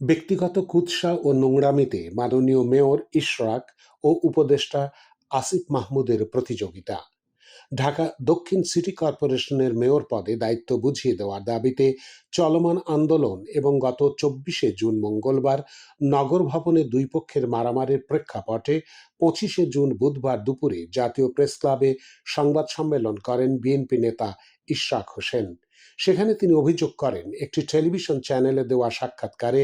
ব্যক্তিগত কুৎসা ও নোংরামিতে মাননীয় মেয়র ইশরাক ও উপদেষ্টা আসিফ মাহমুদের প্রতিযোগিতা। ঢাকা দক্ষিণ সিটি কর্পোরেশনের মেয়র পদে দায়িত্ব বুঝিয়ে দেওয়ার দাবিতে চলমান আন্দোলন এবং গত চব্বিশে জুন মঙ্গলবার নগর ভবনে দুই পক্ষের মারামারির প্রেক্ষাপটে পঁচিশে জুন বুধবার দুপুরে জাতীয় প্রেস ক্লাবে সংবাদ সম্মেলন করেন বিএনপি নেতা ইশরাক হোসেন। সেখানে তিনি অভিযোগ করেন, একটি টেলিভিশন চ্যানেলে দেওয়া সাক্ষাৎকারে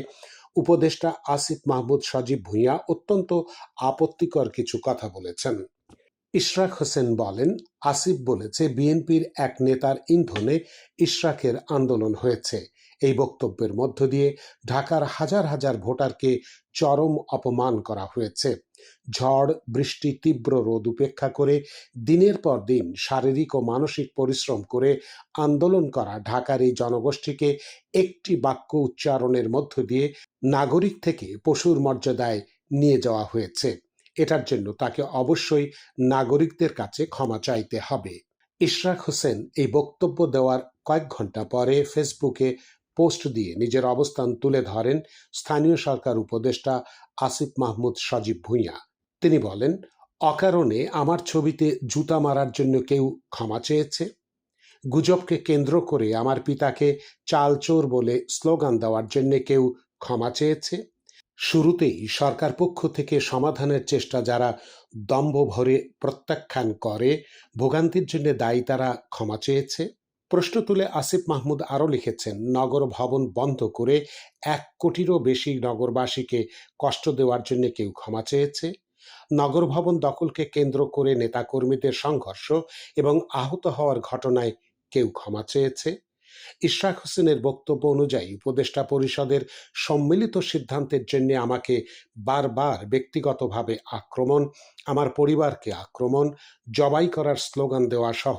উপদেষ্টা আসিফ মাহমুদ সাজিব ভূঁইয়া অত্যন্ত আপত্তিকর কিছু কথা বলেছেন। ইশরাক হোসেন বলেন, আসিফ বলেছে, বিএনপির এক নেতার ইন্ধনে ইশরাকের আন্দোলন হয়েছে। এই বক্তব্যের মধ্য দিয়ে ঢাকার হাজার হাজার ভোটারকে চরম অপমান করা হয়েছে। ঝড়, বৃষ্টি, তীব্র রোদ উপেক্ষা করে দিনের পর দিন শারীরিক ও মানসিক পরিশ্রম করে আন্দোলন করা ঢাকার এই জনগোষ্ঠীকে একটি বাক্য উচ্চারণের মধ্য দিয়ে নাগরিক থেকে পশুর মর্যাদায় নিয়ে যাওয়া হয়েছে। এটার জন্য তাকে অবশ্যই নাগরিকদের কাছে ক্ষমা চাইতে হবে। ইশরাক হোসেন এই বক্তব্য দেওয়ার কয়েক ঘণ্টা পরে ফেসবুকে পোস্ট দিয়ে নিজের অবস্থান তুলে ধরেন স্থানীয় সরকার উপদেষ্টা আসিফ মাহমুদ সজীব ভূঁইয়া। তিনি বলেন, অকারণে আমার ছবিতে জুতা মারার জন্য কেউ ক্ষমা চেয়েছে। গুজবকে কেন্দ্র করে আমার পিতাকে চালচোর বলে স্লোগান দেওয়ার জন্য কেউ ক্ষমা চেয়েছে। শুরুতেই সরকার পক্ষ থেকে সমাধানের চেষ্টা যারা দম্ভ ভরে প্রত্যাখ্যান করে, ভোগান্তির জন্য দায়ী তারা ক্ষমা চেয়েছে। প্রশ্ন তুলে আসিফ মাহমুদ আরও লিখেছেন, নগর ভবন বন্ধ করে এক কোটিরও বেশি নগরবাসীকে কষ্ট দেওয়ার জন্য কেউ ক্ষমা চেয়েছে। নগর ভবন দখলকে কেন্দ্র করে নেতাকর্মীদের সংঘর্ষ এবং আহত হওয়ার ঘটনায় কেউ ক্ষমা চেয়েছে। ইশরাক হোসেনের বক্তব্য অনুযায়ী উপদেষ্টা পরিষদের সম্মিলিত সিদ্ধান্তের জন্য আমাকে বারবার ব্যক্তিগতভাবে আক্রমণ, আমার পরিবারকে আক্রমণ, জবাই করার স্লোগান দেওয়া সহ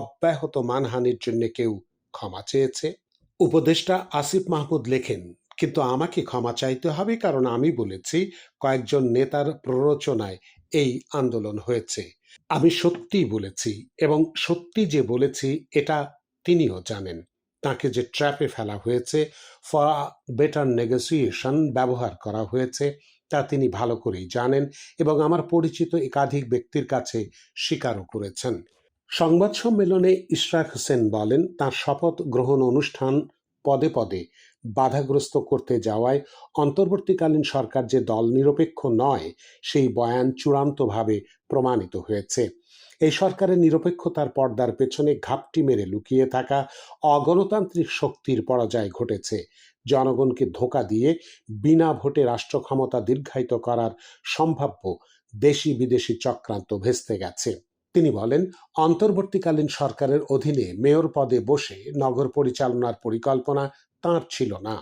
অব্যাহত মানহানির জন্য কেউ ক্ষমা চেয়েছে। উপদেষ্টা আসিফ মাহমুদ লেখেন, কিন্তু আমাকে ক্ষমা চাইতে হবে কারণ আমি বলেছি কয়েকজন নেতার প্ররোচনায় এই আন্দোলন হয়েছে। আমি সত্যি বলেছি এবং সত্যি যে বলেছি এটা তিনিও জানেন, তাকে যে ট্র্যাপে ফেলা হয়েছে, ফর বেটার নেগোসিয়েশন ব্যবহার করা হয়েছে, তা তিনি ভালো করেই জানেন এবং আমার পরিচিত একাধিক ব্যক্তির কাছে স্বীকারও করেছেন। সংবাদ সম্মেলনে ইশরাক হোসেন বলেন, তার শপথ গ্রহণ অনুষ্ঠান পদে পদে বাধাগ্রস্ত করতে যাওয়ায় অন্তর্বর্তীকালীন সরকার যে দল নিরপেক্ষ নয়, সেই বয়ান চূড়ান্তভাবে প্রমাণিত হয়েছে। এই সরকারের নিরপেক্ষতার পর্দার পেছনে ঘাপটি মেরে লুকিয়ে থাকা অগণতান্ত্রিক শক্তির পরাজয় ঘটেছে। জনগণকে ধোকা দিয়ে বিনা ভোটে রাষ্ট্র ক্ষমতা দীর্ঘায়িত করার সম্ভাব্য দেশি বিদেশি চক্রান্ত ভেস্তে গেছে। তিনি বলেন, অন্তর্বর্তীকালীন সরকারের অধীনে মেয়র পদে বসে নগর পরিচালনার পরিকল্পনা তাঁর ছিল না।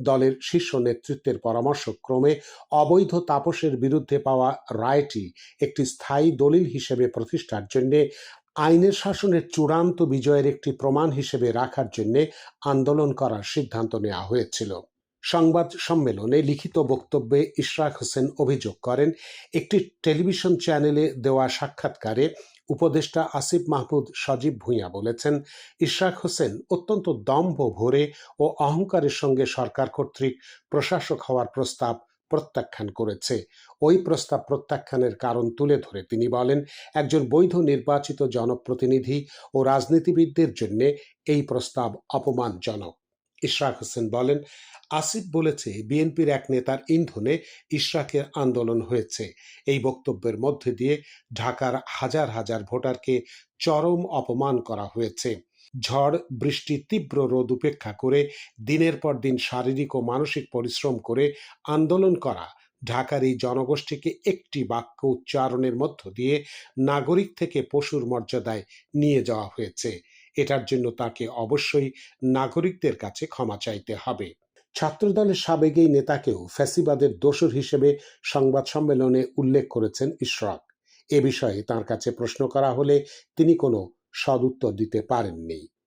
দলের শীর্ষ নেতৃত্বের পরামর্শক্রমে অবৈধ তাপসের বিরুদ্ধে পাওয়া রায়টি একটি স্থায়ী দলিল হিসেবে প্রতিষ্ঠার জন্য, আইনের শাসনের চূড়ান্ত বিজয়ের একটি প্রমাণ হিসেবে রাখার জন্য আন্দোলন করার সিদ্ধান্ত নেওয়া হয়েছিল। সংবাদ সম্মেলনে লিখিত বক্তব্যে ইশরাক হোসেন অভিযোগ করেন, একটি টেলিভিশন চ্যানেলে দেওয়া সাক্ষাৎকারে উপদেষ্টা আসিফ মাহমুদ সজীব ভূঁইয়া বলেছেন, ইশরাক হোসেন অত্যন্ত দম্ভ ভরে ও অহংকারের সঙ্গে সরকার কর্তৃক প্রশাসক হওয়ার প্রস্তাব প্রত্যাখ্যান করেছে। ওই প্রস্তাব প্রত্যাখ্যানের কারণ তুলে ধরে তিনি বলেন, একজন বৈধ নির্বাচিত জনপ্রতিনিধি ও রাজনীতিবিদদের জন্য এই প্রস্তাব অপমানজনক। ইশরাক হোসেন বলেন, আসিফ বলেছে, বিএনপির এক নেতার ইন্ধনে ইশরাকের আন্দোলন হয়েছে। এই বক্তব্যের মধ্যে দিয়ে ঢাকার হাজার হাজার ভোটারকে চরম অপমান করা হয়েছে। ঝড়, বৃষ্টি, তীব্র রোদ উপেক্ষা করে দিনের পর দিন শারীরিক ও মানসিক পরিশ্রম করে আন্দোলন করা ঢাকার এই জনগোষ্ঠীকে একটি বাক্য উচ্চারণের মধ্য দিয়ে নাগরিক থেকে পশুর মর্যাদায় নিয়ে যাওয়া হয়েছে। এটার জন্য তাকে অবশ্যই নাগরিকদের কাছে ক্ষমা চাইতে হবে। ছাত্রদলের সাবেক এই নেতাকেও ফ্যাসিবাদের দোষর হিসেবে সংবাদ সম্মেলনে উল্লেখ করেছেন ইশরাক। এ বিষয়ে তার কাছে প্রশ্ন করা হলে তিনি কোনো সদুত্তর দিতে পারেননি।